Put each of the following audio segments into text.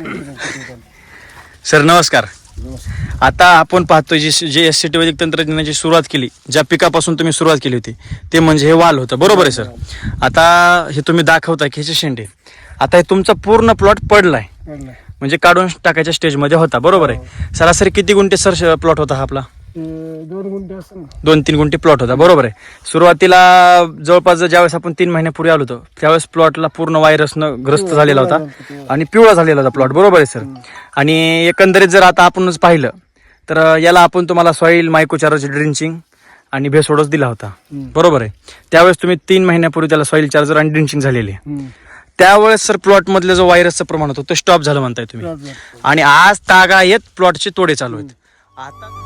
Sir नमस्कार. आता आपण पाहतोय जी जे एस सी टी वैदिक तंत्रज्ञानाची सुरुवात केली ज्या पिकापासून तुम्ही सुरुवात केली होती ते म्हणजे हे वाल होतं. बरोबर आहे सर? आता हे तुम्ही दाखवताय की ह्याचे शेंडे. आता हे तुमचा पूर्ण प्लॉट पडलाय. म्हणजे काढून टाकायच्या स्टेजमध्ये होता. बरोबर आहे? सरासरी किती गुंठे सर प्लॉट होता हा आपला? दोन गुंठे असं ना. दोन तीन गुंठे प्लॉट होता. बरोबर आहे. सुरुवातीला जवळपास ज्यावेळेस आपण तीन महिन्यापूर्वी आलो होतो त्यावेळेस प्लॉटला पूर्ण व्हायरसनं ग्रस्त झालेला होता. आणि पिवळा झालेला होता प्लॉट बरोबर आहे सर आणि एकंदरीत जर आता आपणच पाहिलं तर याला आपण तुम्हाला सॉईल मायकोचार्ज ड्रिंचिंग आणि भेसोडोस दिला होता. बरोबर आहे. त्यावेळेस तुम्ही तीन महिन्यापूर्वी त्याला सॉईल चार्जर आणि ड्रिंचिंग झालेली. त्यावेळेस सर प्लॉट मधलं जो व्हायरसचं प्रमाण होतं ते स्टॉप झालं म्हणताय तुम्ही. आणि आज तागा येत प्लॉटचे तोडे चालू आहेत. आता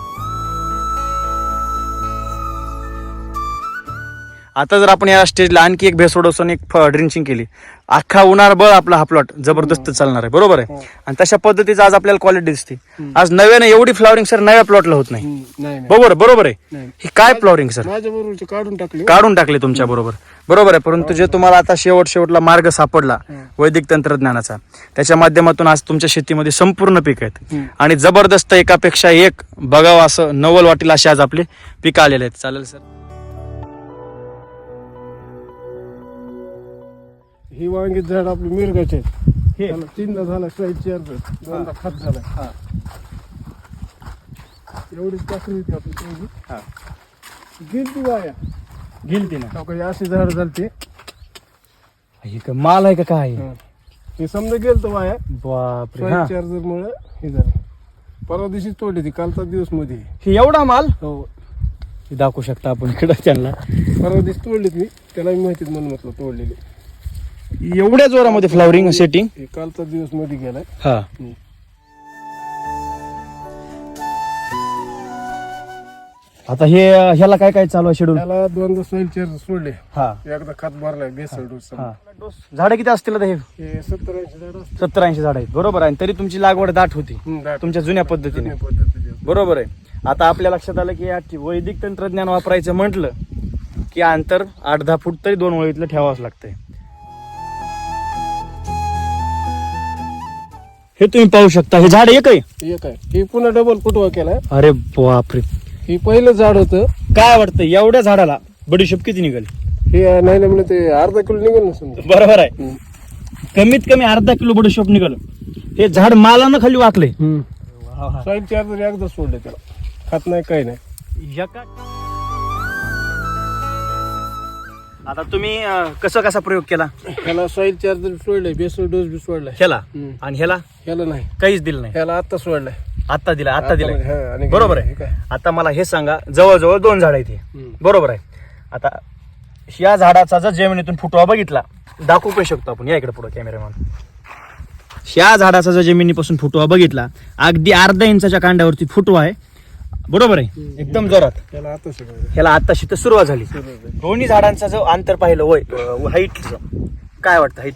आता जर आपण या स्टेजला आणखी एक भेसोडोस आणि एक ड्रिंचिंग केली अख्खा उन्हाळ बळ आपला हा प्लॉट जबरदस्त चालणार आहे बरोबर आहे? हो. आणि तशा पद्धतीचं आज आपल्याला क्वालिटी दिसते. आज नव्याने एवढी फ्लॉवरिंग सर नव्या प्लॉटला होत नाही. बरोबर बरोबर आहे? ही काय फ्लॉवरिंग सर काढून टाकले काढून टाकले तुमच्या बरोबर. बरोबर आहे परंतु जे तुम्हाला आता शेवट शेवटला मार्ग सापडला. वैदिक तंत्रज्ञानाचा त्याच्या माध्यमातून आज तुमच्या शेतीमध्ये संपूर्ण पीक आहेत. आणि जबरदस्त एकापेक्षा एक बघावं असं नवल वाटेल असे आज आपले पिकं आलेले आहेत. चालेल सर ही वांगी झाड आपली मिरगाचे हे? तीनदा झाला साईज चार दोनदा खात झाला एवढीच टाकली होती आपली तेवढी. वाया. गेलती ना. हो का, हे अशी झाड झालते. हे का माल आहे का काय? हे. समजा गेलतो वाया. बापरे हा. चार्जर मुळे हे झालं. परवा दिवशी तोडली ती कालचा दिवसमध्ये हे एवढा माल? हो. हे दाखवू शकता आपण इकडं त्यांना. परवा दिवशी तोडलीत मी त्याला मी माहितीत म्हणून म्हटलं तोडलेली. एवढ्या जोरामध्ये फ्लॉवरिंग सेटिंग कालचा दिवसमध्ये गेलाय. हा. आता हे ह्याला काय काय चालू आहे शेड्यूल त्याला दोनदा सोईल सोडले. हा. एकदा खत भरलाय बेसल डोस. हा. झाडं किती असतील आता हे? हे सत्तर ऐंशी झाड सत्तर ऐंशी झाड आहेत. बरोबर आहे. तरी तुमची लागवड दाट होती. तुमच्या जुन्या पद्धतीने. जुन्या पद्धतीने. बरोबर आहे. आता आपल्या लक्षात आलं की या वैदिक तंत्रज्ञान वापरायचं म्हटलं की अंतर आठ दहा फूट तरी दोन ओळीतलं ठेवावंच लागतंय. हे तुम्ही पाहू शकता. हे झाड एक आहे एक आहे. हे पुन्हा डबल फुटवा केलाय. अरे बापरे. हे पहिलं झाड होतं. काय वाटतं एवढ्या झाडाला बडीशेप किती निघेल? हे नाही ना म्हणजे ते अर्धा किलो निघेल ना समजा. बरोबर आहे. हम्म. कमीत कमी अर्धा किलो बडीशेप निघाल. हे झाड मालानं खाली वाकले सॉईल चार्जर एकदा सोडले त्याला. खात नाही काही नाही. आता तुम्ही अं, कसं कसा प्रयोग केला? ह्याला सॉईल चार्जर सोडलंय बेसल डोस बी सोडलाय. ह्याला? हम्म. आणि ह्याला? ह्याला नाही. काहीच दिलं नाही. ह्याला आत्ता सोडलाय. आता दिला आता आता हा, आणि बरोबर हे आहे काय? आता मला हे सांगा जवळजवळ दोन झाड आहेत हे. हम्म. बरोबर आहे. आता या झाडाचा जर जमिनीतून फुटवा बघितला दाखवू पण शकतो आपण. या इकडे पुढे कॅमेरामॅन ह्या झाडाचा जर जमिनीपासून फुटवा बघितला अगदी अर्धा इंचाच्या कांड्यावरती फुटवा आहे. बरोबर आहे. एकदम जोरात. ह्याला आता सोडलं ह्याला आताशी तर सुरुवात झाली. दोन्ही झाडांचा जो अंतर पाहिलं वय हाईट काय वाटतं हाईट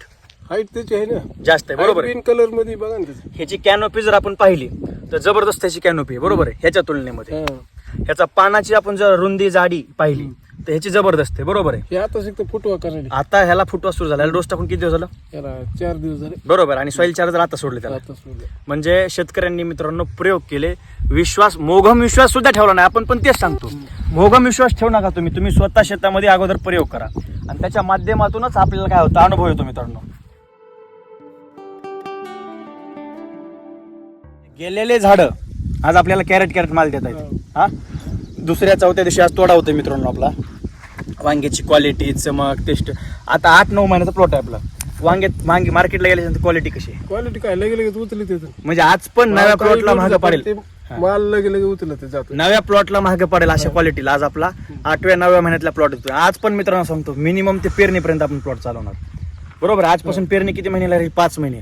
हाईट त्याची आहे ना. जास्त आहे बरोबर आहे. ग्रीन कलरमध्ये बघा ना त्याची. ह्याची कॅनोपी जर आपण पाहिली तर जबरदस्त त्याची कॅनोपी आहे बरोबर आहे ह्याच्या तुलनेमध्ये. हा. ह्याचा पानाची आपण जर रुंदी जाडी पाहिली तर ह्याची जबरदस्त आहे बरोबर आहे. हे आता फुटवा करायला. आता ह्याला फुटवा सुरू झाला. डोस टाकून किती दिवस झालं? याला चार दिवस झाले. बरोबर आणि सॉईल चार्जर आता सोडले त्याला. आता सोडलं. म्हणजे शेतकऱ्यांनी मित्रांनो प्रयोग केले. विश्वास मोघम विश्वास सुद्धा ठेवला नाही. आपण पण तेच सांगतो. मोघम विश्वास ठेवू नका तुम्ही. तुम्ही स्वतः शेतामध्ये अगोदर प्रयोग करा. आणि त्याच्या माध्यमातूनच आपल्याला काय होतं? अनुभव येतो मित्रांनो. गेलेले झाड आज आपल्याला कॅरेट कॅरेट माल देत आहेत हा? दुसऱ्या चौथ्या दिवशी आज तोडा होतोय मित्रांनो आपला. वांग्याची क्वालिटी चमक टेस्ट आता आठ नऊ महिन्याचा प्लॉट आहे आपला. वांग्यात वांगी मार्केटला गेल्यानंतर क्वालिटी कशी आहे? क्वालिटी काय? लगे लगेच उचलत येतं म्हणजे आज पण नव्या प्लॉटला महाग पडेल. ते माल लगे लगे उचलत जातो. नव्या प्लॉटला महाग पडेल अशा क्वालिटीला आज आपला आठव्या नवव्या महिन्यातला प्लॉट येतोय आज पण मित्रांनो सांगतो मिनिमम ते पेरणीपर्यंत आपण प्लॉट चालवणार. बरोबर? आजपासून पेरणी किती महिन्याला राहील? पाच महिने.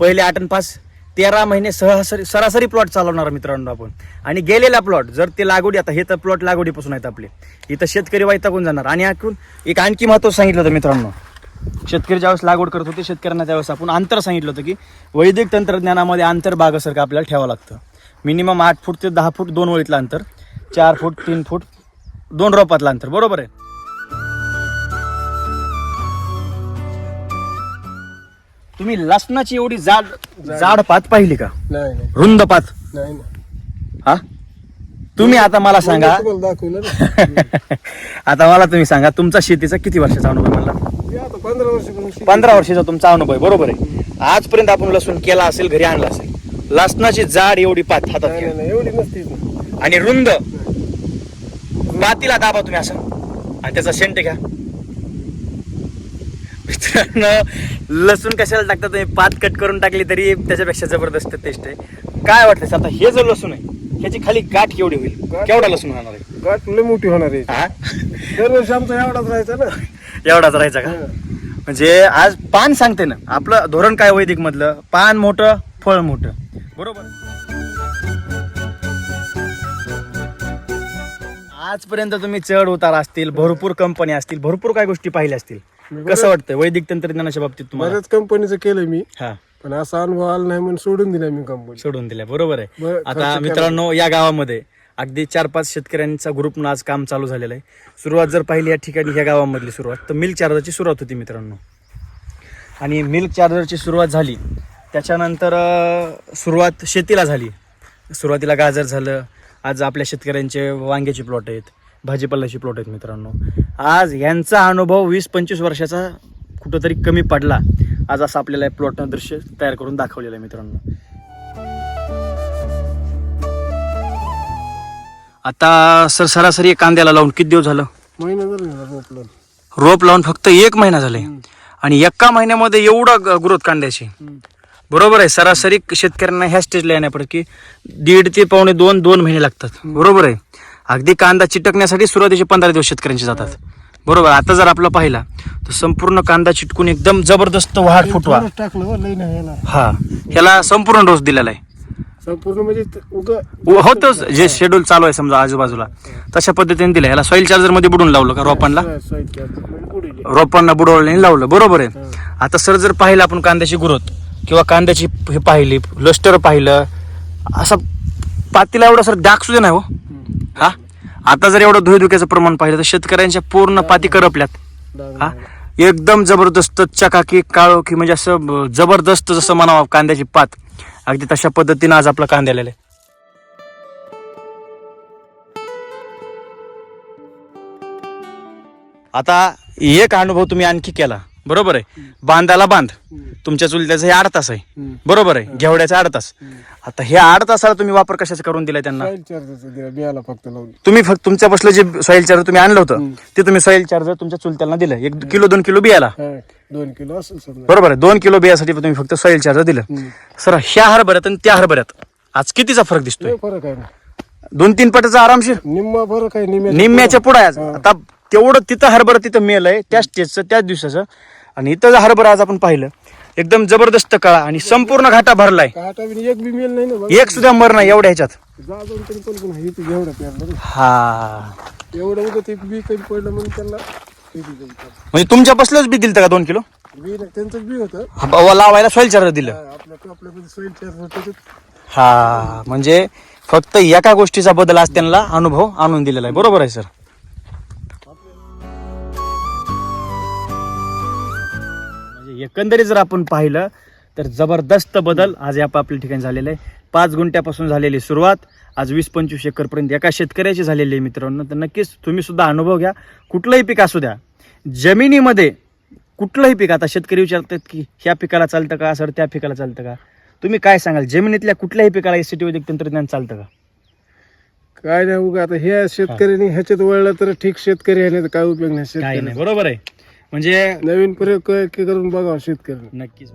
पहिले आठ आणि पाच. तेरा महिने सरासरी सरासरी प्लॉट चालवणार मित्रांनो आपण. आणि गेलेला प्लॉट जर ते लागवडी आता हे तर प्लॉट लागवडीपासून आहेत आपले. इथं शेतकरी वैतागून जाणार. आणि आखून एक आणखी महत्त्व सांगितलं होतं मित्रांनो. शेतकरी ज्यावेळेस लागवड करत होते शेतकऱ्यांना त्यावेळेस आपण अंतर सांगितलं होतं की वैदिक तंत्रज्ञानामध्ये अंतर बागासारखं आपल्याला ठेवावं लागतं. मिनिमम आठ फूट ते दहा फूट दोन वळीतलं अंतर चार फूट तीन फूट दोन रोपातलं अंतर. बरोबर आहे? तुम्ही लसणाची एवढी जाड जाड पात पाहिली का? नाही नाही. रुंद पात? नाही नाही. हा? तुम्ही आता मला सांगा तुम्हाला दाखवलं ना. आता मला तुम्ही सांगा तुमचा शेतीचा किती वर्षाचा अनुभव आहे मला मी आता पंधरा वर्षापासून पंधरा वर्षाचा तुमचा अनुभव आहे बरोबर आहे. आजपर्यंत आपण लसूण केला असेल घरी आणला असेल. लसणाची जाड एवढी पात हातात नाही घ्या. नाही नाही, एवढी नसतीच ना. आणि रुंद. पातीला दाबा तुम्ही असं. आणि त्याचा शेंट घ्या. मित्रांनो लसूण कशाला टाकता तुम्ही? पात कट करून टाकली तरी त्याच्यापेक्षा जबरदस्त टेस्ट आहे. काय वाटतं आता हे जो लसूण आहे ह्याची खाली गाठ केवढी होईल? गाठ- केवढा लसूण होणार आहे? गाठ लय मोठी होणार आहे. हा? दरवर्षी आमचा एवढाच राहायचा ना. एवढाच राहायचा का? म्हणजे आज पान सांगते ना. आपलं धोरण काय वैदिक मधलं पान मोठं फळ मोठं. बरोबर? आजपर्यंत तुम्ही चढ उतार असतील भरपूर कंपनी असतील भरपूर काय गोष्टी पाहिल्या असतील. कसं वाटतं वैदिक तंत्रज्ञानाच्या बाबतीत तुम्हाला? बऱ्याच कंपनीचं केलं मी हा. पण असा अनुभव आला नाही म्हणून सोडून दिला मी कंपनी सोडून दिल्या. बरोबर आहे. बरं, आता खर्च. मित्रांनो या गावामध्ये अगदी चार पाच शेतकऱ्यांचा ग्रुप आज काम चालू झालेलं आहे. सुरुवात जर पाहिली या ठिकाणी ह्या गावामधली सुरुवात तर मिल्क चार्जरची सुरुवात होती मित्रांनो. आणि मिल्क चार्जरची सुरुवात झाली. त्याच्यानंतर अं, सुरुवात शेतीला झाली. सुरुवातीला गाजर झालं. आज आपल्या शेतकऱ्यांचे वांग्याचे प्लॉट आहेत. भाजीपाल्याचे प्लॉट आहेत मित्रांनो. आज यांचा अनुभव वीस पंचवीस वर्षाचा कुठंतरी कमी पडला. आज असं आपल्याला प्लॉट दृश्य तयार करून दाखवलेलं आहे मित्रांनो. आता सर सरासरी कांद्याला लावून किती दिवस झालं? महिना रोप लावून. फक्त एक महिना झाले. आणि एका महिन्यामध्ये एवढा ग्रोथ कांद्याची. बरोबर आहे सरासरी शेतकऱ्यांना ह्या स्टेजला येण्यापर्यंत की दीड ते पावणे दोन दोन महिने लागतात. बरोबर आहे. अगदी कांदा चिटकण्यासाठी सुरुवातीचे पंधरा दिवस शेतकऱ्यांचे जातात. बरोबर आता जर आपला पाहिला तर संपूर्ण कांदा चिटकून एकदम जबरदस्त वाढ फुटवा. हा ह्याला संपूर्ण डोस दिलेला आहे. संपूर्ण म्हणजे होतोच जे शेड्यूल चालू आहे समजा आजूबाजूला तशा पद्धतीने दिलं. ह्याला सॉईल चार्जरमध्ये बुडून लावलं का रोपांना? रोपांना बुडवलं लावलं. बरोबर आहे. आता सर जर पाहिलं आपण कांद्याची ग्रोथ किंवा कांद्याची हे पाहिली लस्टर पाहिलं असं पातीला एवढं सर डाग सुद्धा नाही हो. हा? आता जर एवढं धुळधुक्याचं प्रमाण पाहिलं तर शेतकऱ्यांच्या पूर्ण पाती करपल्यात. हा? एकदम जबरदस्त चकाकी काळोखी म्हणजे असं जबरदस्त जसं म्हणावं कांद्याची पात. अगदी तशा पद्धतीनं आज आपला कांद्याला आहे आता एक अनुभव तुम्ही आणखी केला. बरोबर आहे? बांधाला बांध. तुमच्या चुलत्याचा हे आठ तास आहे. बरोबर आहे? घेवड्याचा आठ तास. आता हे आठ तासाला तुम्ही वापर कशाचा करून दिलाय त्यांना? बियाला फक्त लावून. तुम्ही फक्त तुमच्या बसलं जे सॉईल चार्जर तुम्ही आणलं होतं ते तुम्ही सॉईल चार्जर तुमच्या चुलत्याला दिलं. एक किलो दोन किलो बियाला? दोन किलो बरोबर आहे. दोन किलो बियासाठी तुम्ही फक्त सॉईल चार्जर दिलं. सर ह्या हरभऱ्यात आणि त्या हरभऱ्यात आज कितीचा फरक दिसतोय? फरक आहे दोन तीन पटाचा आरामशीर? निम्मा फरक आहे निम्म्याच्या पुढे. आता तेवढं तिथं हरभरा तिथं मेल आहे त्या स्टेजचं त्याच दिवसाचं. आणि इथं जर हरभरा आज आपण पाहिलं एकदम जबरदस्त काळा आणि संपूर्ण घाटा भरलाय. एक बी मेल नाही ना. एक सुद्धा मर नाही एवढ्या ह्याच्यात. जा दोन तरी पण पुन्हा हे एवढं पेरलं ना. हा. एवढं उगं ते बी कमी पडलं म्हणून त्यांना. म्हणजे तुमच्या बसलंच बी दिलं का दोन किलो? बी नाही त्यांचंच बी होतं. हा, ब- लावायला सॉईल चार्जर दिलं. आपल्या आपल्याकडे होतं हा म्हणजे फक्त एका गोष्टीचा बदल आज त्यांना अनुभव आणून दिलेला आहे. बरोबर आहे सर एकंदरीत जर आपण पाहिलं तर जबरदस्त बदल आज या आपल्या ठिकाणी झालेला आहे. पाच गुंठ्यापासून झालेली सुरुवात आज वीस पंचवीस एकरपर्यंत एका शेतकऱ्याची झालेली आहे मित्रांनो. तर नक्कीच तुम्ही सुद्धा अनुभव घ्या. कुठलंही पीक असू द्या जमिनीमध्ये कुठलंही पीक आता शेतकरी विचारतात की ह्या पिकाला चालतं का सर त्या पिकाला चालतं का? तुम्ही काय सांगाल? जमिनीतल्या कुठल्याही पिकाला एस वैदिक तंत्रज्ञान चालतं का? काय नाही उगा आता हे शेतकऱ्यांनी ह्याच्यात वळलं तर ठीक शेतकरी आहे नाही तर काय उपयोग नाही काय शेतकरी नाही बरोबर आहे. म्हणजे नवीन प्रयोग क- करून बघावं शेतकऱ्यांनी? नक्कीच.